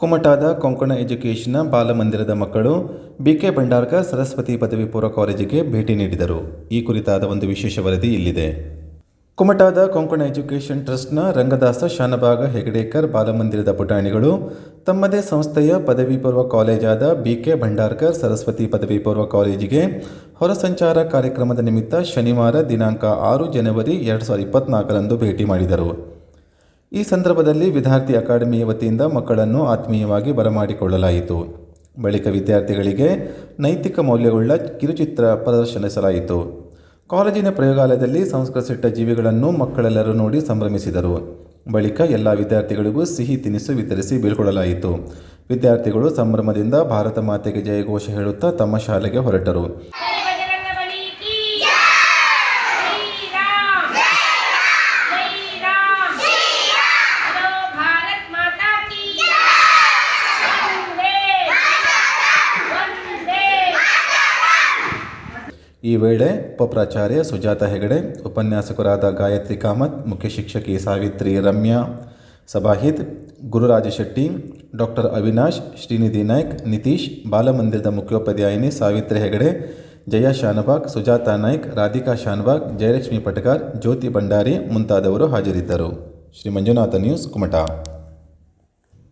ಕುಮಟಾದ ಕೊಂಕಣ ಎಜುಕೇಷನ್ನ ಬಾಲಮಂದಿರದ ಮಕ್ಕಳು ಬಿಕೆ ಭಂಡಾರ್ಕರ್ ಸರಸ್ವತಿ ಪದವಿ ಪೂರ್ವ ಕಾಲೇಜಿಗೆ ಭೇಟಿ ನೀಡಿದರು. ಈ ಕುರಿತಾದ ಒಂದು ವಿಶೇಷ ವರದಿ ಇಲ್ಲಿದೆ. ಕುಮಟಾದ ಕೊಂಕಣ ಎಜುಕೇಷನ್ ಟ್ರಸ್ಟ್ನ ರಂಗದಾಸ ಶಾನಭಾಗ ಹೆಗಡೇಕರ್ ಬಾಲಮಂದಿರದ ಪುಟಾಣಿಗಳು ತಮ್ಮದೇ ಸಂಸ್ಥೆಯ ಪದವಿ ಪೂರ್ವ ಕಾಲೇಜಾದ ಬಿಕೆ ಭಂಡಾರ್ಕರ್ ಸರಸ್ವತಿ ಪದವಿ ಪೂರ್ವ ಕಾಲೇಜಿಗೆ ಹೊರಸಂಚಾರ ಕಾರ್ಯಕ್ರಮದ ನಿಮಿತ್ತ ಶನಿವಾರ ದಿನಾಂಕ ಆರು ಜನವರಿ ಎರಡು ಸಾವಿರದ ಇಪ್ಪತ್ನಾಲ್ಕರಂದು ಭೇಟಿ ಮಾಡಿದರು. ಈ ಸಂದರ್ಭದಲ್ಲಿ ವಿದ್ಯಾರ್ಥಿ ಅಕಾಡೆಮಿಯ ವತಿಯಿಂದ ಮಕ್ಕಳನ್ನು ಆತ್ಮೀಯವಾಗಿ ಬರಮಾಡಿಕೊಳ್ಳಲಾಯಿತು. ಬಳಿಕ ವಿದ್ಯಾರ್ಥಿಗಳಿಗೆ ನೈತಿಕ ಮೌಲ್ಯವುಳ್ಳ ಕಿರುಚಿತ್ರ ಪ್ರದರ್ಶನಿಸಲಾಯಿತು. ಕಾಲೇಜಿನ ಪ್ರಯೋಗಾಲಯದಲ್ಲಿ ಸಂಸ್ಕರಿಸಿಟ್ಟ ಜೀವಿಗಳನ್ನು ಮಕ್ಕಳೆಲ್ಲರೂ ನೋಡಿ ಸಂಭ್ರಮಿಸಿದರು. ಬಳಿಕ ಎಲ್ಲ ವಿದ್ಯಾರ್ಥಿಗಳಿಗೂ ಸಿಹಿ ತಿನಿಸು ವಿತರಿಸಿ ಬೀಳ್ಕೊಡಲಾಯಿತು. ವಿದ್ಯಾರ್ಥಿಗಳು ಸಂಭ್ರಮದಿಂದ ಭಾರತ ಮಾತೆಗೆ ಜಯಘೋಷ ಹೇಳುತ್ತಾ ತಮ್ಮ ಶಾಲೆಗೆ ಹೊರಟರು. ಈ ವೇಳೆ ಉಪಪ್ರಾಚಾರ್ಯ ಸುಜಾತ ಹೆಗಡೆ, ಉಪನ್ಯಾಸಕರಾದ ಗಾಯತ್ರಿ ಕಾಮತ್, ಮುಖ್ಯ ಶಿಕ್ಷಕಿ ಸಾವಿತ್ರಿ ರಮ್ಯಾ ಸಬಾಹಿದ್ ಗುರುರಾಜ ಶೆಟ್ಟಿ, ಡಾಕ್ಟರ್ ಅವಿನಾಶ್, ಶ್ರೀನಿಧಿ ನಾಯ್ಕ್, ನಿತೀಶ್, ಬಾಲಮಂದಿರದ ಮುಖ್ಯೋಪಾಧ್ಯಾಯಿನಿ ಸಾವಿತ್ರಿ ಹೆಗಡೆ, ಜಯ ಶಾನಭಾಗ್ ಸುಜಾತ ನಾಯ್ಕ್, ರಾಧಿಕಾ ಶಾನಭಾಗ್ ಜಯಲಕ್ಷ್ಮಿ ಪಟಕಾರ್ ಜ್ಯೋತಿ ಭಂಡಾರಿ ಮುಂತಾದವರು ಹಾಜರಿದ್ದರು. ಶ್ರೀ ಮಂಜುನಾಥ ನ್ಯೂಸ್ ಕುಮಟಾ.